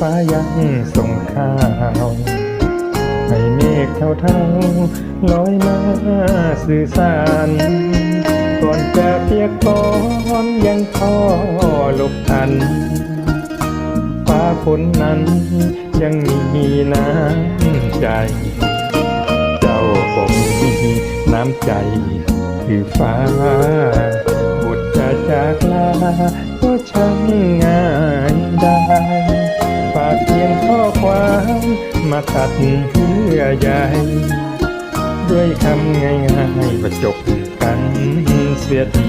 ฟ้ายังส่งข่าวให้เมฆเท่าเท่าลอยมาสื่อสารก่อนจะเปียกปอนยังพอหลบทัน ฟ้าฝนนั้นยังมีน้ำใจ เจ้าผมมีน้ำใจ คือฟ้าบุตรจะจากลา มาตัดเพื่อใยด้วยคำง่ายๆประจบกันเสียที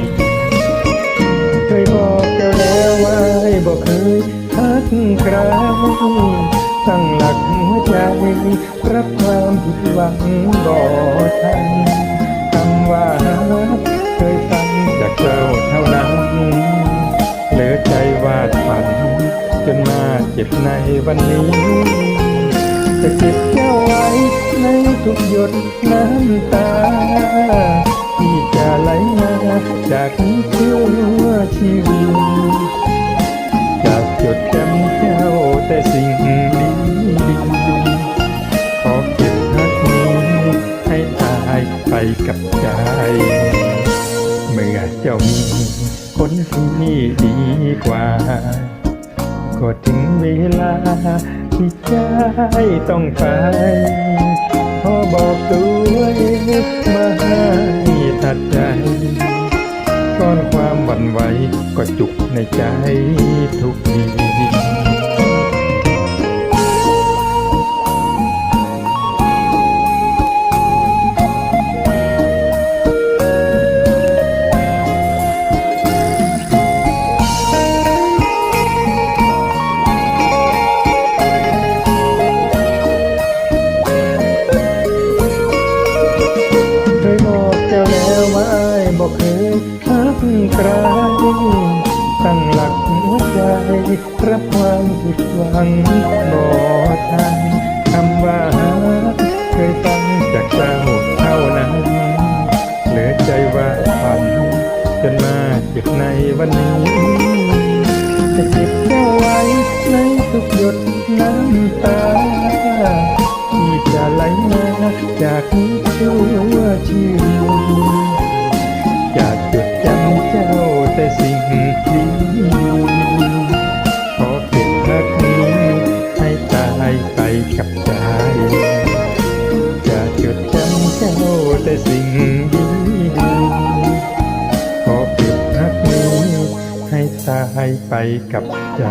เคยบอกเจ้าแล้วว่าบอกเคยทักใครตั้งหลักหัวใจรับความผิดหวังบ่ทันคำว่าเคยฟังจากเจ้าเท่านั้นเหลือใจวาดฝันจนมาเจ็บในวันนี้ จะเก็บเจ้าไว้ในทุกหยดน้ำตา ที่จะไหลมาจากนี้ชั่วชีวิตจากจดจำเจ้าแต่สิ่งดีๆขอเก็บรักนี้ให้ตายไปกับใจ เมื่อเจ้ามีคนที่ดีกว่า ก็ถึงเวลา ที่ใจต้องไปพอบอกตัวเองมาให้ตัดใจก้อนความหวั่นไหวก็จุกในใจทุกที ใครตั้งหลักหัวใจรับความผิดหวังบ่ทันคำว่าฮักเคยฟังจากเจ้าเท่านั้นเหลือใจว่าฝันจนมาเจ็บในวันนี้จะเก็บเจ้าไว้ในทุกหยดน้ำตา แต่สิ่งดีขอเก็บรักนี้ให้ตายไปกับใจ